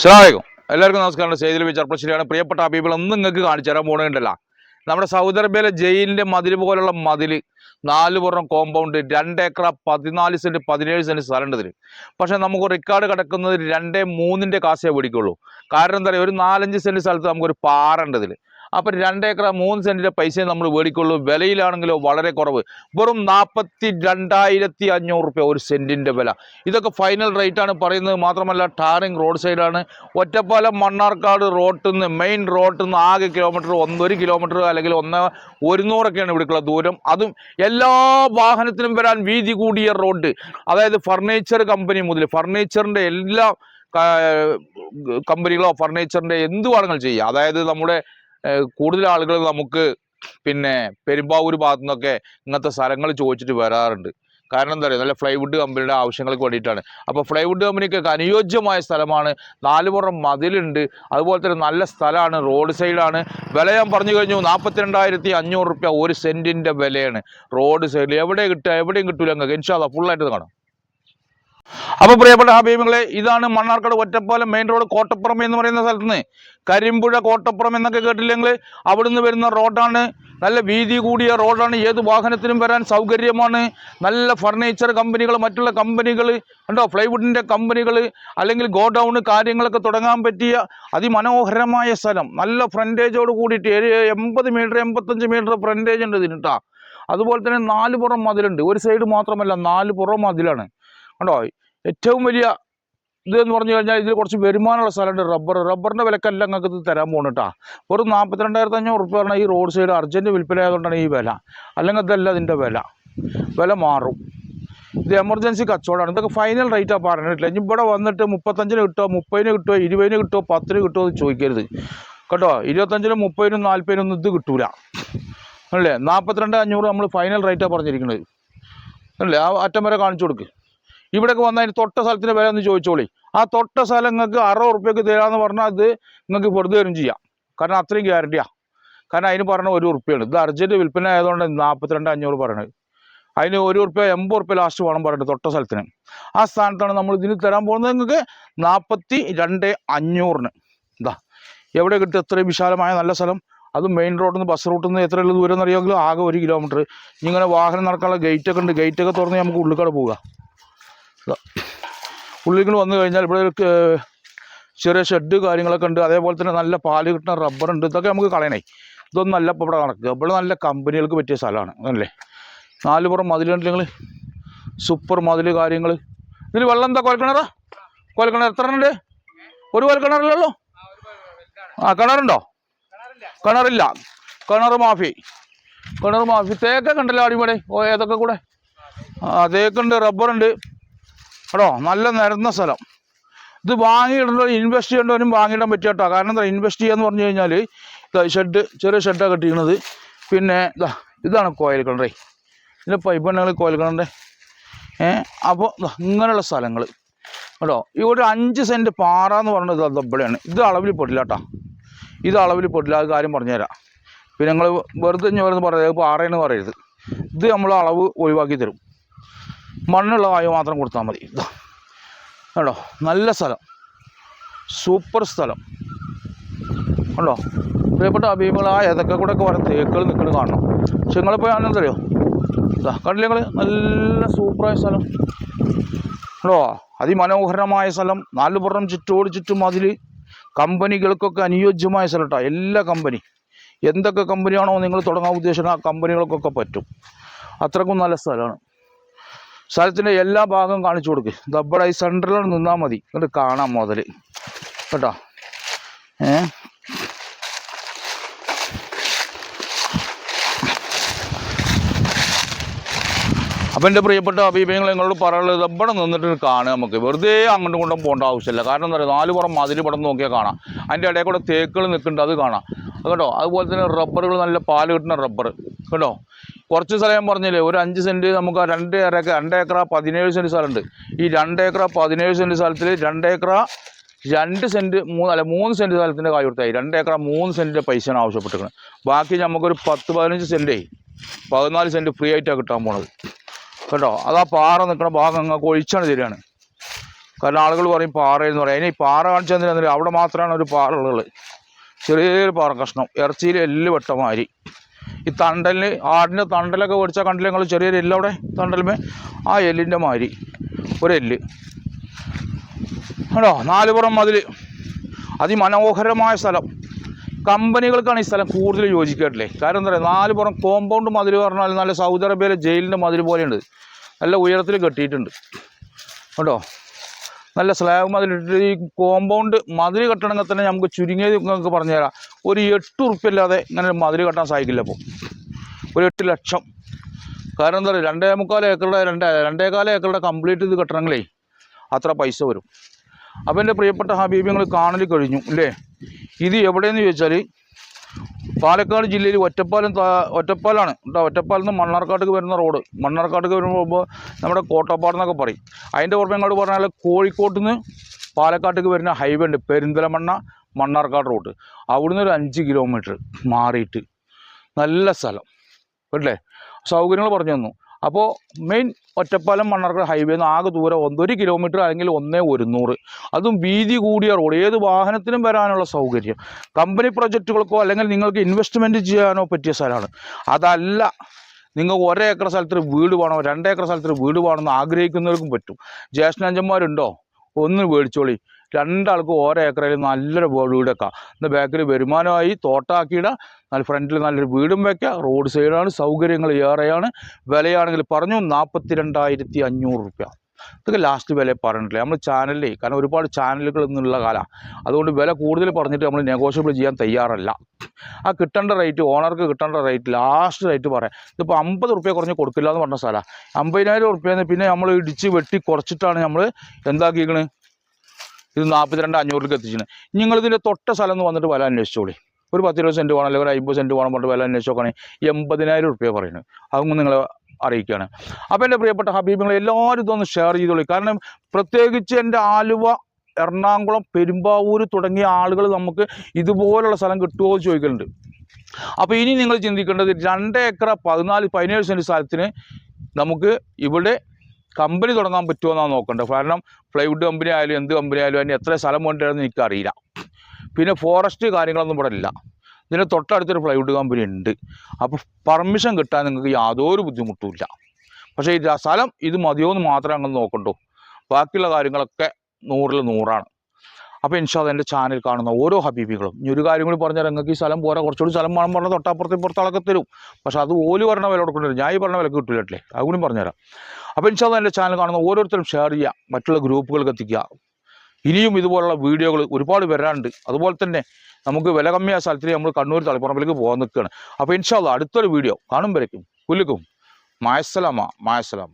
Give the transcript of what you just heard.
അസ്സലാമലൈക്കും എല്ലാവർക്കും നമസ്കാരം. സെയ്തിൽ വിചാർ ചെറുപ്പശ്ശേരിയാണ് പ്രിയപ്പെട്ട അബീബിൾ ഒന്നും നിങ്ങൾക്ക് കാണിച്ചു തരാൻ പോകണുണ്ടല്ല നമ്മുടെ സൗദി അറേബ്യയിലെ ജയിലിന്റെ മതിൽ പോലുള്ള മതിൽ നാല് പുറം കോമ്പൗണ്ട് രണ്ട് ഏക്കർ പതിനാല് സെന്റ് പതിനേഴ് സെന്റ് സ്ഥലമുണ്ട് ഇതിൽ പക്ഷേ നമുക്ക് റെക്കോർഡ് കിടക്കുന്നത് രണ്ടേ മൂന്നിന്റെ കാശേ പിടിക്കുള്ളൂ. കാരണം എന്താ പറയുക ഒരു നാലഞ്ച് സെന്റ് സ്ഥലത്ത് നമുക്കൊരു പാറ ഉണ്ട് ഇതിൽ അപ്പം രണ്ട് ഏക്കർ മൂന്ന് സെന്റിന്റെ പൈസയെ നമ്മൾ മേടിക്കുള്ളൂ. വിലയിലാണെങ്കിലോ വളരെ കുറവ്. വെറും നാൽപ്പത്തി രണ്ടായിരത്തി അഞ്ഞൂറ് റുപ്യ ഒരു സെന്റിന്റെ വില. ഇതൊക്കെ ഫൈനൽ റേറ്റ് ആണ് പറയുന്നത്. മാത്രമല്ല ടാറിങ് റോഡ് സൈഡാണ് ഒറ്റപ്പാലം മണ്ണാർക്കാട് റോട്ടിൽ നിന്ന് മെയിൻ റോട്ടിൽ നിന്ന് ആകെ കിലോമീറ്റർ ഒന്നൊരു കിലോമീറ്റർ അല്ലെങ്കിൽ ഒന്ന് ഒരുന്നൂറൊക്കെയാണ് ഇവിടേക്കുള്ള ദൂരം. അതും എല്ലാ വാഹനത്തിനും വരാൻ വീതി കൂടിയ റോഡ് അതായത് ഫർണിച്ചർ കമ്പനി മുതൽ ഫർണിച്ചറിന്റെ എല്ലാ കമ്പനികളോ ഫർണിച്ചറിന്റെ എന്തുവാണെങ്കിലും ചെയ്യുക ചെയ്യാം. അതായത് നമ്മുടെ കൂടുതൽ ആളുകൾ നമുക്ക് പിന്നെ പെരുമ്പാവൂർ ഭാഗത്തു നിന്നൊക്കെ ഇങ്ങനത്തെ സ്ഥലങ്ങൾ ചോദിച്ചിട്ട് വരാറുണ്ട്. കാരണം എന്താ പറയുക നല്ല ഫ്ലൈവുഡ് കമ്പനിയുടെ ആവശ്യങ്ങൾക്ക് വേണ്ടിയിട്ടാണ്. അപ്പോൾ ഫ്ലൈവുഡ് കമ്പനിക്കൊക്കെ അനുയോജ്യമായ സ്ഥലമാണ്. നാലുപുറം മതിലുണ്ട്. അതുപോലെ തന്നെ നല്ല സ്ഥലമാണ്. റോഡ് സൈഡാണ് വില ഞാൻ പറഞ്ഞു കഴിഞ്ഞു. നാൽപ്പത്തി രണ്ടായിരത്തി അഞ്ഞൂറ് റുപ്യ ഒരു സെന്റിന്റെ വിലയാണ്. റോഡ് സൈഡിൽ എവിടെ കിട്ടുക? എവിടെയും കിട്ടൂല നിങ്ങൾക്ക് ഇൻഷാല്ല ഫുള്ളായിട്ട് കാണാം. അപ്പോൾ പ്രിയപ്പെട്ട ഹബീബുകളെ ഇതാണ് മണ്ണാർക്കാട് ഒറ്റപ്പാലം മെയിൻ റോഡ് കോട്ടപ്പുറം എന്ന് പറയുന്ന സ്ഥലത്ത് നിന്ന് കരിമ്പുഴ കോട്ടപ്പുറം എന്നൊക്കെ കേട്ടില്ലെങ്കിൽ അവിടുന്ന് വരുന്ന റോഡാണ്. നല്ല വീതി കൂടിയ റോഡാണ്. ഏത് വാഹനത്തിനും വരാൻ സൗകര്യമാണ്. നല്ല ഫർണിച്ചർ കമ്പനികൾ മറ്റുള്ള കമ്പനികൾ ഉണ്ടോ ഫ്ലൈവുഡിന്റെ കമ്പനികൾ അല്ലെങ്കിൽ ഗോഡൗൺ കാര്യങ്ങളൊക്കെ തുടങ്ങാൻ പറ്റിയ അതിമനോഹരമായ സ്ഥലം. നല്ല ഫ്രണ്ടേജോട് കൂടിയിട്ട് എൺപത് മീറ്റർ എൺപത്തഞ്ച് മീറ്റർ ഫ്രണ്ടേജ് ഉണ്ട് ഇതിന് അതുപോലെ തന്നെ നാല് പുറം മതിലുണ്ട്. ഒരു സൈഡ് മാത്രമല്ല നാല് പുറം മതിലാണ്. കണ്ടോ? ഏറ്റവും വലിയ ഇത് എന്ന് പറഞ്ഞു കഴിഞ്ഞാൽ ഇതിൽ കുറച്ച് വരുമാനമുള്ള സ്ഥലമുണ്ട്. റബ്ബർ. റബ്ബറിന്റെ വിലക്കല്ല നിങ്ങൾക്ക് ഇത് തരാൻ പോകുന്നു കേട്ടോ ഒരു നാൽപ്പത്തിരണ്ടായിരത്തി അഞ്ഞൂറ് റുപ്യ പറഞ്ഞാൽ ഈ റോഡ് സൈഡ് അർജന്റ് വിൽപ്പന ആയതുകൊണ്ടാണ് ഈ വില. അല്ലെങ്കിൽ അതല്ല ഇതിന്റെ വില. വില മാറും. ഇത് എമർജൻസി കച്ചവടമാണ്. ഇതൊക്കെ ഫൈനൽ റേറ്റാണ് പറഞ്ഞിട്ടില്ല? ഇനി ഇവിടെ വന്നിട്ട് മുപ്പത്തഞ്ചിന് കിട്ടുമോ മുപ്പതിന് കിട്ടുമോ ഇരുപതിന് കിട്ടുമോ പത്തിന് കിട്ടുമോ എന്ന് ചോദിക്കരുത്. കേട്ടോ ഇരുപത്തഞ്ചിനും മുപ്പതിനും നാൽപ്പതിനും ഒന്നും ഇത് കിട്ടൂല. അല്ലേ? നാൽപ്പത്തിരണ്ട് അഞ്ഞൂറ് നമ്മൾ ഫൈനൽ റേറ്റാണ് പറഞ്ഞിരിക്കുന്നത് അല്ലേ? ആ അറ്റം വരെ കാണിച്ചു കൊടുക്ക്. ഇവിടെയൊക്കെ വന്നതിന് തൊട്ട സ്ഥലത്തിന് വില ഒന്ന് ചോദിച്ചോളി. ആ തൊട്ട സ്ഥലം നിങ്ങൾക്ക് അറുപത് ഉറുപ്പ്യക്ക് തരാമെന്ന് പറഞ്ഞാൽ അത് നിങ്ങൾക്ക് വെറുതെ തരും ചെയ്യാം. കാരണം അത്രയും ഗ്യാരണ്ടിയാണ് കാരണം അതിന് പറഞ്ഞ ഒരു ഉറുപ്പ്യാണ്. ഇത് അർജന്റ് വിൽപ്പന ആയതുകൊണ്ട് നാൽപ്പത്തിരണ്ട് അഞ്ഞൂറ് പറയണത്. അതിന് ഒരു ഉറുപ്പ്യ എൺപത് ഉറുപ്പ്യ ലാസ്റ്റ് വേണം പറഞ്ഞിട്ട് തൊട്ട സ്ഥലത്തിന്. ആ സ്ഥാനത്താണ് നമ്മൾ ഇതിന് തരാൻ പോകുന്നത് നിങ്ങൾക്ക് നാൽപ്പത്തി രണ്ട് അഞ്ഞൂറിന്. ഇതാ എവിടെ കിട്ടും ഇത്രയും വിശാലമായ നല്ല സ്ഥലം. അത് മെയിൻ റോഡിൽ നിന്ന് ബസ് റൂട്ടിൽ നിന്ന് എത്രയുള്ള ദൂരം എന്നറിയാമെങ്കിലും ആകെ ഒരു കിലോമീറ്റർ ഇങ്ങനെ വാഹനം നടക്കാനുള്ള ഗേറ്റൊക്കെ ഉണ്ട്. ഗേറ്റൊക്കെ തുറന്ന് നമുക്ക് ഉള്ളിൽ പോവുക. ഉള്ളിൽ വന്നു കഴിഞ്ഞാൽ ഇവിടെ ഒരു ചെറിയ ഷെഡ് കാര്യങ്ങളൊക്കെ ഉണ്ട്. അതേപോലെ തന്നെ നല്ല പാൽ കിട്ടുന്ന റബ്ബറുണ്ട് ഇതൊക്കെ നമുക്ക് കളയണേ. ഇതൊന്നും ഇപ്പോൾ ഇവിടെ നടക്കുക. ഇവിടെ നല്ല കമ്പനികൾക്ക് പറ്റിയ സ്ഥലമാണ്. അതല്ലേ? നാല് പുറം മതിലുണ്ട് നിങ്ങൾ സൂപ്പർ മതിൽ കാര്യങ്ങൾ ഇതിൽ വെള്ളം എന്താ കുഴൽക്കിണറാ? കുഴൽക്കിണർ എത്ര ഉണ്ട്? ഒരു കുഴൽക്കിണറില്ലല്ലോ ആ കിണറുണ്ടോ? കിണറില്ല. കിണർ മാഫി. കിണർ മാഫി. തേക്കൊക്കെ ഉണ്ടല്ലോ അടിപൊളി. ഓ ഏതൊക്കെ കൂടെ? ആ തേക്കുണ്ട് റബ്ബറുണ്ട്. കേട്ടോ നല്ല നിരന്ന സ്ഥലം. ഇത് വാങ്ങിയിടണ്ടോ ഇൻവെസ്റ്റ് ചെയ്യേണ്ടവരും വാങ്ങിയിടാൻ പറ്റുക കേട്ടോ. കാരണം എന്താ ഇൻവെസ്റ്റ് ചെയ്യാന്ന് പറഞ്ഞു കഴിഞ്ഞാൽ ഷെഡ് ചെറിയ ഷെഡാണ് കെട്ടിയിരുന്നത് പിന്നെ ഇതാ ഇതാണ് കോയൽ കിണറേ. ഇതിന്റെ പൈപ്പ് എണ്ണകൾ കോയൽ കിണറിന്റെ ഏഹ് അപ്പോൾ ഇങ്ങനെയുള്ള സ്ഥലങ്ങൾ കേട്ടോ ഈ ഒരു അഞ്ച് സെന്റ് പാറ എന്ന് പറയുന്നത് അത് ഇവിടെയാണ്. ഇത് അളവിൽ പെടില്ല കേട്ടോ. ഇത് അളവിൽ പൊട്ടില്ല അത് കാര്യം പറഞ്ഞുതരാം. പിന്നെ നിങ്ങൾ വെറുതെ ഞാൻ പറയുന്നത് പാറയെന്ന് പറയരുത്. ഇത് നമ്മൾ അളവ് ഒഴിവാക്കി തരും. മണ്ണുള്ള വായു മാത്രം കൊടുത്താൽ മതി. കേട്ടോ നല്ല സ്ഥലം. സൂപ്പർ സ്ഥലം. കണ്ടോ? പ്രിയപ്പെട്ട അഭിമുഖങ്ങളായ ഏതൊക്കെ കൂടെ ഒക്കെ വരെ തേക്കുകൾ നിൽക്കുന്നത് കാണണം. പക്ഷെ നിങ്ങളിപ്പോൾ ഞാനെന്തറിയോ ഇതാ കണ്ടില്ല നിങ്ങൾ നല്ല സൂപ്പറായ സ്ഥലം. കേട്ടോ അതിമനോഹരമായ സ്ഥലം. നാല് പുറം ചുറ്റോട് ചുറ്റും അതിൽ കമ്പനികൾക്കൊക്കെ അനുയോജ്യമായ സ്ഥലം കേട്ടോ എല്ലാ കമ്പനി. എന്തൊക്കെ കമ്പനിയാണോ നിങ്ങൾ തുടങ്ങാൻ ഉദ്ദേശിക്കുന്നത് ആ കമ്പനികൾക്കൊക്കെ പറ്റും. അത്രക്കും നല്ല സ്ഥലമാണ്. സ്ഥലത്തിന്റെ എല്ലാ ഭാഗവും കാണിച്ചു കൊടുക്ക്. ദബ്ബട ഈ സെന്ററിൽ നിന്നാൽ മതി. എന്നിട്ട് കാണാം മുതൽ കേട്ടോ? ഏ? അപ്പം എന്റെ പ്രിയപ്പെട്ട അഭിപ്രായങ്ങൾ നിങ്ങളോട് പറയാനുള്ളത് ദബ്ബട നിന്നിട്ട് കാണുക നമുക്ക്. വെറുതെ അങ്ങോട്ടും ഇങ്ങോട്ടും പോകേണ്ട ആവശ്യമില്ല. കാരണം എന്താ പറയുക? നാല് പുറം മതിൽ പടം നോക്കിയാൽ കാണാം. അതിന്റെ ഇടയിൽ കൂടെ തേക്കുകൾ നിൽക്കുന്നുണ്ട് അത് കാണാം. കേട്ടോ? അതുപോലെ തന്നെ റബ്ബറുകൾ നല്ല പാൽ കിട്ടുന്ന റബ്ബർ. കേട്ടോ? കുറച്ച് സ്ഥലം ഞാൻ പറഞ്ഞില്ലേ ഒരു അഞ്ച് സെന്റ് നമുക്ക് രണ്ട് ഏക്കർ രണ്ട് ഏക്കറ പതിനേഴ് സെന്റ് സ്ഥലമുണ്ട്. ഈ രണ്ട് ഏക്കറ പതിനേഴ് സെന്റ് സ്ഥലത്തിൽ രണ്ട് ഏക്കറ രണ്ട് സെന്റ് മൂന്ന് അല്ല മൂന്ന് സെന്റ് സ്ഥലത്തിന്റെ കായ് കൊടുത്തായി രണ്ട് ഏക്കറ മൂന്ന് സെന്റിന്റെ പൈസയാണ് ആവശ്യപ്പെട്ടിരിക്കുന്നത് ബാക്കി നമുക്കൊരു പത്ത് പതിനഞ്ച് സെന്റേ പതിനാല് സെന്റ് ഫ്രീ ആയിട്ടാണ് കിട്ടാൻ പോണത്. കേട്ടോ? അത് പാറ നിൽക്കുന്ന ഭാഗം അങ്ങ് ഒഴിച്ചാണ് തരികയാണ്. കാരണം ആളുകൾ പറയും പാറയെന്ന് പറയും. അതിന് ഈ പാറ കാണിച്ചു തന്നില്ല അവിടെ മാത്രമാണ് ഒരു പാറ ഉള്ളത്. ചെറിയൊരു പാറ കഷ്ണം ഇറച്ചിയിൽ എല്ല് വെട്ടമാതിരി ഈ തണ്ടലിന് ആടിന്റെ തണ്ടലൊക്കെ മേടിച്ചാൽ കണ്ടില്ല നിങ്ങൾ ചെറിയൊരു എല്ല് അവിടെ തണ്ടലുമേ ആ എല്ലിന്റെ മാരി ഒരു എല്ല്. കേട്ടോ നാലുപുറം മതിൽ. അതിമനോഹരമായ സ്ഥലം. കമ്പനികൾക്കാണ് ഈ സ്ഥലം കൂടുതൽ യോജിക്കട്ടില്ലേ കാരണം എന്താ പറയുക നാല് പുറം കോമ്പൗണ്ട് മതിൽ പറഞ്ഞാൽ നല്ല സൗദി അറേബ്യയിലെ ജയിലിന്റെ മതിൽ പോലെയുണ്ട്. നല്ല ഉയരത്തിൽ കെട്ടിയിട്ടുണ്ട്. കേട്ടോ നല്ല സ്ലാബ് മതിലിട്ട് ഈ കോമ്പൗണ്ട് മതിൽ കെട്ടണമെങ്കിൽ തന്നെ നമുക്ക് ചുരുങ്ങിയത് നിങ്ങൾക്ക് പറഞ്ഞുതരാം. ഒരു എട്ട് ഉറുപ്പ്യല്ലാതെ ഇങ്ങനെ മതിൽ കെട്ടാൻ സാധിക്കില്ല അപ്പോൾ ഒരു എട്ട് ലക്ഷം. കാരണം എന്താ പറയുക രണ്ടേ മുക്കാൽ ഏക്കറുടെ രണ്ടേ രണ്ടേകാല ഏക്കറുടെ കംപ്ലീറ്റ് ഇത് കെട്ടണമെങ്കിലേ അത്ര പൈസ വരും. അപ്പോൾ എന്റെ പ്രിയപ്പെട്ട ഹാബീബി ഞങ്ങൾ കാണൽ കഴിഞ്ഞു അല്ലേ ഇത് എവിടെയെന്ന് ചോദിച്ചാൽ പാലക്കാട് ജില്ലയിൽ ഒറ്റപ്പാലം ഒറ്റപ്പാലാണ്. കേട്ടോ ഒറ്റപ്പാലിൽ നിന്ന് മണ്ണാർക്കാട്ടേക്ക് വരുന്ന റോഡ്. മണ്ണാർക്കാട്ടേക്ക് വരുമ്പോൾ നമ്മുടെ കോട്ടപ്പാട് എന്നൊക്കെ പറയും. അതിന്റെ പുറമെ ഇങ്ങോട്ട് പറഞ്ഞാൽ കോഴിക്കോട്ട് നിന്ന് പാലക്കാട്ടേക്ക് വരുന്ന ഹൈവേ ഉണ്ട്. പെരിന്തലമണ്ണ മണ്ണാർക്കാട് റോഡ് അവിടുന്ന് ഒരു അഞ്ച് കിലോമീറ്റർ മാറിയിട്ട്. നല്ല സ്ഥലം. അല്ലേ സൗകര്യങ്ങൾ പറഞ്ഞു തന്നു. അപ്പോൾ മെയിൻ ഒറ്റപ്പാലം മണ്ണാർക്കാട് ഹൈവേ നിന്ന് ആകെ ദൂരം ഒന്നൊരു കിലോമീറ്റർ അല്ലെങ്കിൽ ഒന്നേ ഒരുന്നൂറ്. അതും വീതി കൂടിയ റോഡ് ഏത് വാഹനത്തിനും വരാനുള്ള സൗകര്യം. കമ്പനി പ്രൊജക്റ്റുകൾക്കോ അല്ലെങ്കിൽ നിങ്ങൾക്ക് ഇൻവെസ്റ്റ്മെന്റ് ചെയ്യാനോ പറ്റിയ സ്ഥലമാണ്. അതല്ല നിങ്ങൾക്ക് ഒരേ ഏക്കർ സ്ഥലത്ത് വീട് വേണോ രണ്ടേക്കർ സ്ഥലത്ത് വീട് വേണമെന്ന് ആഗ്രഹിക്കുന്നവർക്കും പറ്റും. ജ്യേഷ്ഠനഞ്ചന്മാരുണ്ടോ ഒന്ന് മേടിച്ചോളി. രണ്ടാൾക്കും ഓരോ ഏക്കറിൽ നല്ലൊരു വീടൊക്കെ ഇന്ന് ബാക്കിൽ വരുമാനമായി തോട്ടാക്കിയിടുക നല്ല ഫ്രണ്ടിൽ നല്ലൊരു വീടും വയ്ക്കുക റോഡ് സൈഡാണ് സൗകര്യങ്ങൾ ഏറെയാണ്. വിലയാണെങ്കിൽ പറഞ്ഞു നാൽപ്പത്തി രണ്ടായിരത്തി അഞ്ഞൂറ് റുപ്യ. ഇതൊക്കെ ലാസ്റ്റ് വില പറഞ്ഞിട്ടില്ല? നമ്മൾ ചാനലിൽ കാരണം ഒരുപാട് ചാനലുകൾ ഇന്നുള്ള കാലമാണ് അതുകൊണ്ട് വില കൂടുതൽ പറഞ്ഞിട്ട് നമ്മൾ നെഗോഷ്യബിൾ ചെയ്യാൻ തയ്യാറല്ല. ആ കിട്ടേണ്ട റേറ്റ് ഓണർക്ക് കിട്ടേണ്ട റേറ്റ് ലാസ്റ്റ് റേറ്റ് പറയാം. ഇതിപ്പോൾ അമ്പത് റുപ്യ കുറഞ്ഞ് കൊടുക്കില്ല എന്ന് പറഞ്ഞ സ്ഥലമാണ് അമ്പതിനായിരം റുപ്യെന്ന് പിന്നെ നമ്മൾ ഇടിച്ച് വെട്ടി കുറച്ചിട്ടാണ് നമ്മൾ എന്താക്കിക്കണ്? ഇത് നാൽപ്പത്തിരണ്ട് അഞ്ഞൂറിലേക്ക് എത്തിച്ചിന്. നിങ്ങളിതിന്റെ തൊട്ട സ്ഥലം എന്ന് വന്നിട്ട് വില അന്വേഷിച്ചോളി. ഒരു പത്തിരുപത് സെന്റ് വേണം അല്ലെങ്കിൽ ഒരു അമ്പത് സെന്റ് വേണം പറഞ്ഞിട്ട് വില അന്വേഷിച്ച് നോക്കുകയാണെങ്കിൽ എൺപതിനായിരം റുപ്യ പറയുന്നത് അതൊന്നും നിങ്ങളെ അറിയിക്കുകയാണ്. അപ്പോൾ എന്റെ പ്രിയപ്പെട്ട ഹബീബുകളെ എല്ലാവരും ഇതൊന്ന് ഷെയർ ചെയ്തോളി. കാരണം പ്രത്യേകിച്ച് എന്റെ ആലുവ എറണാകുളം പെരുമ്പാവൂർ തുടങ്ങിയ ആളുകൾ നമുക്ക് ഇതുപോലുള്ള സ്ഥലം കിട്ടുമോ എന്ന് ചോദിക്കുന്നുണ്ട് അപ്പോൾ ഇനി നിങ്ങൾ ചിന്തിക്കേണ്ടത് രണ്ട് ഏക്കർ പതിനാല് പതിനേഴ് സെന്റ് സ്ഥലത്തിന് നമുക്ക് ഇവിടെ കമ്പനി തുടങ്ങാൻ പറ്റുമോ എന്നാണ് നോക്കേണ്ടത്. കാരണം പ്ലൈവുഡ് കമ്പനി ആയാലും എന്ത് കമ്പനി ആയാലും അതിന് എത്ര സ്ഥലം വേണ്ടിയാണെന്ന് എനിക്കറിയില്ല. പിന്നെ ഫോറസ്റ്റ് കാര്യങ്ങളൊന്നും ഇവിടെ ഇല്ല. ഇതിന് തൊട്ടടുത്തൊരു പ്ലൈവുഡ് കമ്പനി ഉണ്ട്. അപ്പോൾ പെർമിഷൻ കിട്ടാൻ നിങ്ങൾക്ക് യാതൊരു ബുദ്ധിമുട്ടുമില്ല പക്ഷേ ഈ സ്ഥലം ഇത് മതിയോ എന്ന് മാത്രമേ അങ്ങനെ നോക്കണ്ടൂ. ബാക്കിയുള്ള കാര്യങ്ങളൊക്കെ നൂറിൽ നൂറാണ്. അപ്പോൾ ഇൻഷാദ് എന്റെ ചാനൽ കാണുന്ന ഓരോ ഹബീബികളും ഇനി ഒരു കാര്യം കൂടി പറഞ്ഞാൽ നിങ്ങൾക്ക് ഈ സ്ഥലം പോരാ കുറച്ചുകൂടി സ്ഥലം വേണം പറഞ്ഞാൽ തൊട്ടപ്പുറത്ത് ഇപ്പുറത്താളൊക്കെ തരും. പക്ഷേ അത് ഓൽ പറഞ്ഞ വില കൊടുക്കേണ്ടി ഞാൻ ഈ പറഞ്ഞ വിലക്ക് കിട്ടില്ലേ? അതുകൂടി പറഞ്ഞുതരാം. അപ്പോൾ ഇൻഷാദ് എന്റെ ചാനൽ കാണുന്ന ഓരോരുത്തരും ഷെയർ ചെയ്യുക മറ്റുള്ള ഗ്രൂപ്പുകൾക്ക് എത്തിക്കുക. ഇനിയും ഇതുപോലുള്ള വീഡിയോകൾ ഒരുപാട് വരാനുണ്ട്. അതുപോലെ തന്നെ നമുക്ക് വില കമ്മിയായ സ്ഥലത്തിന് നമ്മൾ കണ്ണൂർ തളിപ്പറമ്പിലേക്ക് പോകാൻ നിൽക്കുകയാണ്. അപ്പോൾ ഇൻഷാല്ല അടുത്തൊരു വീഡിയോ കാണുമ്പോഴേക്കും പുല്ലുക്കും. മായസലാമ മായസലാമ